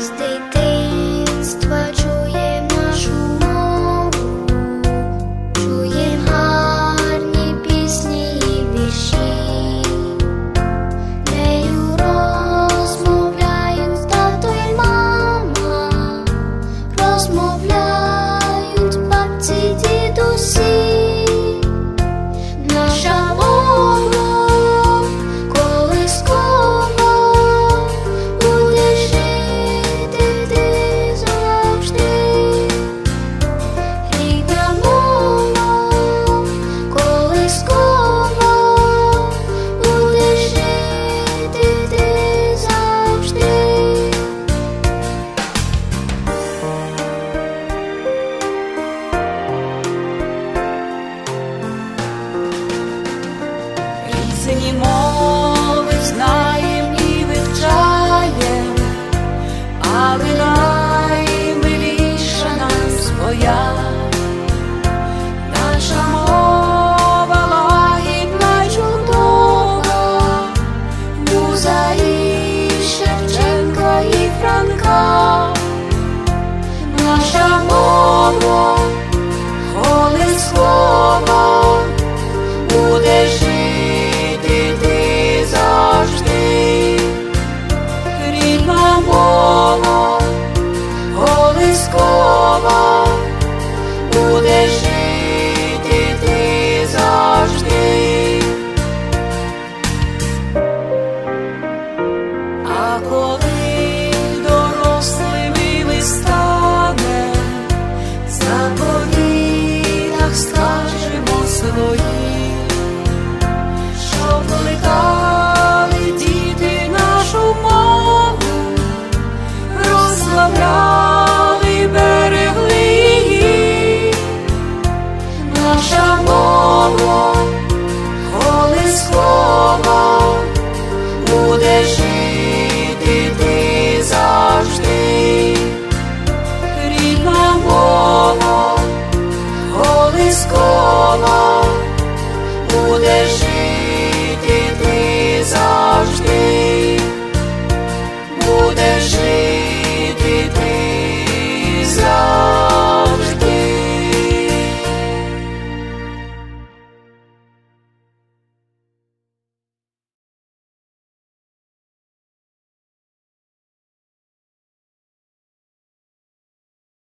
stay dazed, watch 沙漠。свої, щоб плекали діти нашу мову, розславляли, берегли її, наша мова, колискова буде жити завжди, рідна мова, колискова.